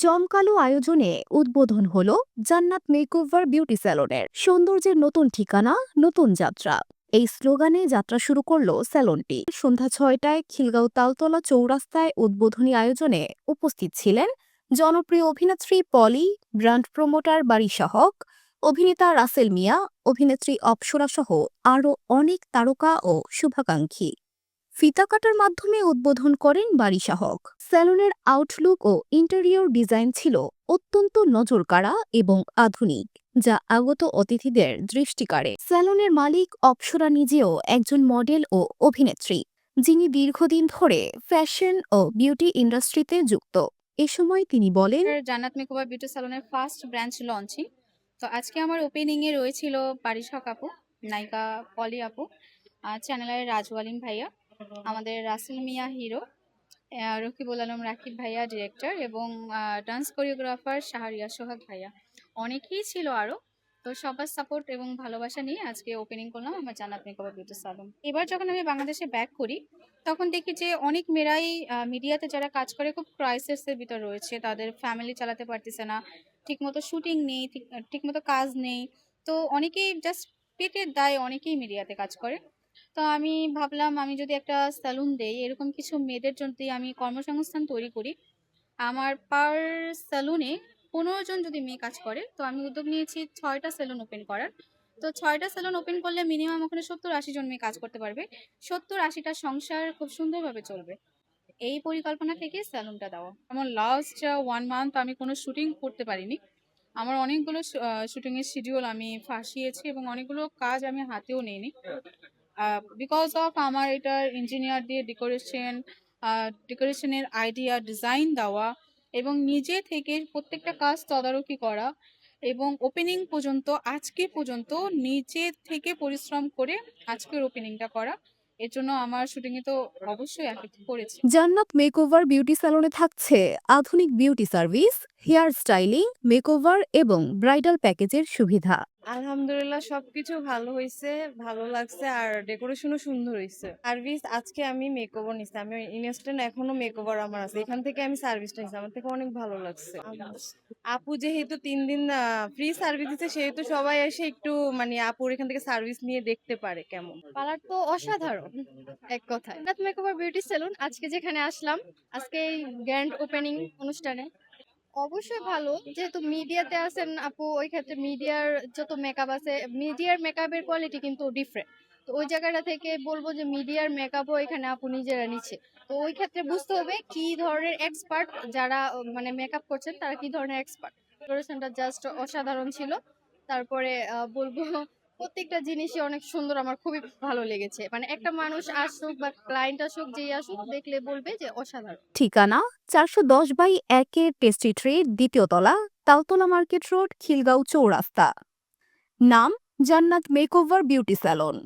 জমকালো আয়োজনে উদ্বোধন হল জান্নাত মেকওভার বিউটি স্যালনের সৌন্দর্যের নতুন ঠিকানা, নতুন যাত্রা। এই স্লোগানে যাত্রা শুরু করল স্যালনটি। সন্ধ্যা ছয়টায় খিলগাঁও তালতলা চৌরাস্তায় উদ্বোধনী আয়োজনে উপস্থিত ছিলেন জনপ্রিয় অভিনেত্রী পলি, ব্র্যান্ড প্রমোটার বারিশাহক অভিনেতা রাসেল মিয়া, অভিনেত্রী অপসরা সহ আরও অনেক তারকা ও শুভাকাঙ্ক্ষী। ফিতা কাটার মাধ্যমে উদ্বোধন করেন বারিশাহক। স্যালনের আউটলুক ও ইন্টেরিয়র ডিজাইন ছিল অত্যন্ত নজরকাড়া এবং আধুনিক, যা আগত অতিথিদের দৃষ্টি কাড়ে। স্যালনের মালিক অপসরা নিজেও একজন মডেল ও অভিনেত্রী, যিনি দীর্ঘদিন ধরে ফ্যাশন ও বিউটি ইন্ডাস্ট্রিতে যুক্ত। এ সময় তিনি বলেন জান্নাত মেকওভার বিউটি সালনের ফার্স্ট ব্রাঞ্চ লঞ্চিং তো আজকে আমার ওপেনিংয়ে রয়েছিল পারিশক আপু, নায়িকা পলি আপু চ্যানেলের রাজু আলিম ভাইয়া। আমাদের রাসেল মিয়া হিরো রকিবুল আলম, রাকিব ভাইয়া, ডিরেক্টর এবং ডান্স কোরিওগ্রাফার শাহরিয়া সোহাগ ভাইয়া। অনেকেই ছিল আরও তো সবার সাপোর্ট এবং ভালোবাসা নিয়ে আজকে ওপেনিং করলাম আমার জান্নাত মেকওভার বিউটি সালন এবার যখন আমি বাংলাদেশে ব্যাক করি, তখন দেখি যে অনেক মেয়েরাই মিডিয়াতে যারা কাজ করে খুব ক্রাইসিসের ভিতর রয়েছে। তাদের ফ্যামিলি চালাতে পারতেছে না, ঠিকমতো শুটিং নেই, ঠিক, ঠিকমতো কাজ নেই। তো অনেকেই জাস্ট পেটের দায় অনেকেই মিডিয়াতে কাজ করে। তো আমি ভাবলাম আমি যদি একটা স্যালুন দেই, এরকম কিছু মেয়েদের জন্য আমি কর্মসংস্থান তৈরি করি, আমার পার স্যালুনে পনেরো জন যদি মেয়ে কাজ করে, তো আমি উদ্যোগ নিয়েছি ছয়টা সেলুন ওপেন করার। তো ছয়টা সেলুন ওপেন করলে মিনিমাম ওখানে সত্তর আশি জন মেয়ে কাজ করতে পারবে। সত্তর আশিটা সংসার খুব সুন্দরভাবে চলবে। এই পরিকল্পনা থেকে স্যালুনটা দেওয়া আমার লাস্ট ওয়ান মান্থ আমি কোনো শুটিং করতে পারিনি। আমার অনেকগুলো শুটিংয়ের শিডিউল আমি ফাঁসিয়েছি এবং অনেকগুলো কাজ আমি হাতেও নিইনি। বিকজ অফ আমার এটার ইঞ্জিনিয়ার দিয়ে ডেকোরেশন ডেকোরেশনের আইডিয়া ডিজাইন দেওয়া এবং নিজে থেকে প্রত্যেকটা কাজ তদারকি করা এবং ওপেনিং পর্যন্ত, আজকে পর্যন্ত নিজে থেকে পরিশ্রম করে আজকের ওপেনিংটা করা। এর জন্য আমার শুটিংয়ে তো অবশ্যই এফেক্ট করেছে জান্নাত মেকওভার বিউটি স্যালনে থাকছে আধুনিক beauty service hair styling makeover এবং ব্রাইডাল প্যাকেজের সুবিধা। আলহামদুলিল্লাহ সবকিছু ভালো হয়েছে ভালো লাগছে আর ডেকোরেশনও সুন্দর হয়েছে সার্ভিস আজকে আমি মেকওভার নিছি, আমি ইনস্ট্যান্ট এখনও মেকওভার আমার আছে। এখান থেকে আমি সার্ভিসটা নিছি, আমার থেকে অনেক ভালো লাগছে। আপু যেহেতু তিন দিন ফ্রি সার্ভিস দিচ্ছে সেহেতু সবাই এসে একটু মানে আপুর এখান থেকে সার্ভিস নিয়ে দেখতে পারে কেমন। পার্লার তো অসাধারণ, এক কথায়। মেকওভার বিউটি সেলুন আজকে যেখানে আসলাম, আজকে এই গ্র্যান্ড ওপেনিং অনুষ্ঠানে। অবশ্যই ভালো। যেহেতু মিডিয়াতে আছেন আপু, ওই ক্ষেত্রে মিডিয়ার যত মেকআপ আছে, মিডিয়ার মেকআপের কোয়ালিটি কিন্তু ডিফারেন্ট তো ওই জায়গাটা থেকে বলব যে মিডিয়ার মেকআপও এখানে আপু নিজেরা নিচ্ছে। তো ওই ক্ষেত্রে বুঝতে হবে কি ধরনের এক্সপার্ট যারা মানে মেকআপ করছেন, তারা কি ধরনের এক্সপার্ট ডেকোরেশনটা জাস্ট অসাধারণ ছিল। তারপরে বলব প্রত্যেকটা জিনিসই অনেক সুন্দর, আমার খুবই ভালো লেগেছে। মানে একটা মানুষ আসুক বা ক্লায়েন্ট আসুক, যেই আসুক, দেখলে বলবে যে অসাধারণ। ঠিকানা চারশো দশ বাই একের টেস্টি ট্রে দ্বিতীয় তলা, তালতলা মার্কেট রোড, খিলগাঁও চৌরাস্তা। নাম জান্নাত মেকওভার বিউটি স্যালন